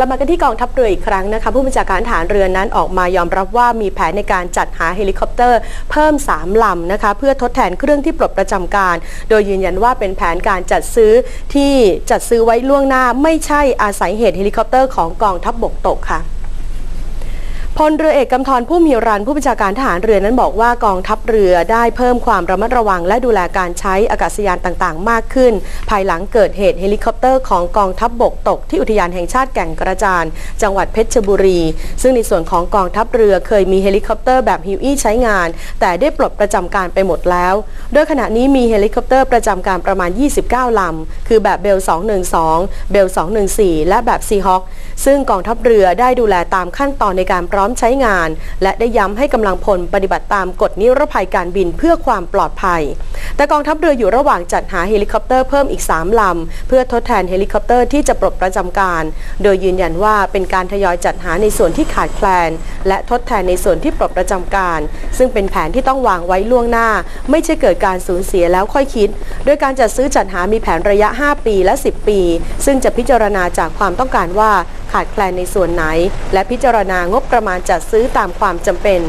กลับมากันที่กองทัพเรืออีกครั้งนะคะผู้บัญชาการฐานเรือนั้นออกมายอมรับว่ามีแผนในการจัดหาเฮลิคอปเตอร์ เพิ่ม 3 ลำนะคะเพื่อทดแทนเครื่องที่ปลดประจำการ โดยยืนยันว่าเป็นแผนการจัดซื้อที่จัดซื้อไว้ล่วงหน้าไม่ใช่อาศัยเหตุเฮลิคอปเตอร์ของกองทัพบบกตกค่ะ พลเรือเอกกำธรผู้มีรันผู้บัญชาการทหารเรือนั้นบอกว่ากองทัพเรือได้เพิ่มความระมัดระวัง และดูแลการใช้อากาศยานต่างๆ มากขึ้น ภายหลังเกิดเหตุเฮลิคอปเตอร์ของกองทัพบบกตกที่อุทยานแห่งชาติแก่งกระจานจังหวัดเพชรบุรี ซึ่งในส่วนของกองทัพเรือเคยมีเฮลิคอปเตอร์แบบฮิวอี้ใช้งาน แต่ได้ปลดประจำการไปหมดแล้ว โดยขณะนี้มีเฮลิคอปเตอร์ประจำการประมาณ 29 ลำ คือแบบเบล 212 เบล 214 และแบบซีฮอคซึ่งกองทัพเรือได้ดูแลตามขั้นตอนในการพร้อมใช้งาน และได้ย้ำให้กำลังพลปฏิบัติตามกฎนิรภัยการบินเพื่อความปลอดภัย แต่กองทัพเรืออยู่ระหว่างจัดหาเฮลิคอปเตอร์เพิ่มอีก 3 ลำ เพื่อทดแทนเฮลิคอปเตอร์ที่จะปลดประจำการ โดยยืนยันว่าเป็นการทยอยจัดหาในส่วนที่ขาดแคลน และทดแทนในส่วนที่ปลดประจำการ ซึ่งเป็นแผนที่ต้องวางไว้ล่วงหน้า ไม่ใช่เกิดการสูญเสียแล้วค่อยคิด โดยการจัดซื้อจัดหามีแผนระยะ 5 ปีและ 10 ปี ซึ่งจะพิจารณาจากความต้องการว่าขาดแคลนในส่วนไหน และพิจารณางบประมาณจัดซื้อตามความจำเป็น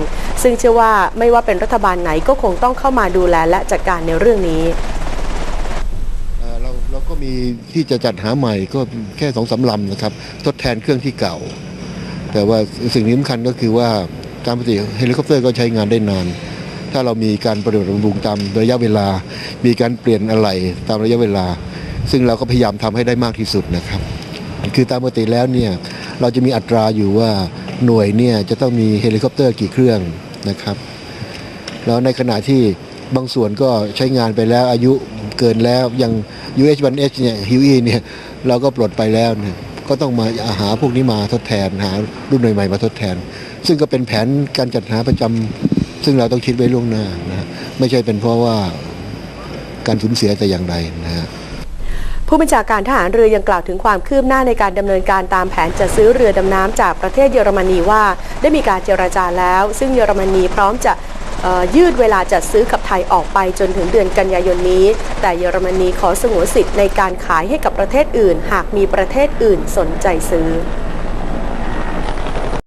ซึ่งเชื่อว่าไม่ว่าเป็นรัฐบาลไหนก็คงต้องเข้ามาดูแลและจัดการในเรื่องนี้เเราเราก็มีที่จะจัดหาใหม่ก็แค่สองสาลำนะครับ ทดแทนเครื่องที่เก่า แต่ว่าสิ่งที่สำคัญก็คือว่าตามปกติเฮลิคอปเตอร์ก็ใช้งานได้นาน ถ้าเรามีการปฏิบัติบำรุงตามระยะเวลา มีการเปลี่ยนอะไหล่ตามระยะเวลา ซึ่งเราก็พยายามทำให้ได้มากที่สุดนะครับ คือตามปกติแล้วเนี่ยเราจะมีอัตราอยู่ว่า หน่วยเนี่ยจะต้องมีเฮลิคอปเตอร์กี่เครื่องนะครับ แล้วในขณะที่บางส่วนก็ใช้งานไปแล้วอายุเกินแล้วอย่าง UH1H เนี่ยฮิวอีเนี่ยเราก็ปลดไปแล้วเนี่ยก็ต้องมาหาพวกนี้มาทดแทนหารุ่นใหม่ๆมาทดแทน ซึ่งก็เป็นแผนการจัดหาประจำซึ่งเราต้องคิดไว้ล่วงหน้านะฮะไม่ใช่เป็นเพราะว่าการสูญเสียแต่อย่างใดนะฮะ ผู้บัญชาการทหารเรือยังกล่าวถึงความคืบหน้าในการดำเนินการตามแผนจัดซื้อเรือดำน้ำจากประเทศเยอรมนีว่า ได้มีการเจรจาแล้ว ซึ่งเยอรมนีพร้อมจะยืดเวลาจัดซื้อกับไทยออกไปจนถึงเดือนกันยายนนี้ แต่เยอรมนีขอสงวนสิทธิ์ในการขายให้กับประเทศอื่น หากมีประเทศอื่นสนใจซื้อ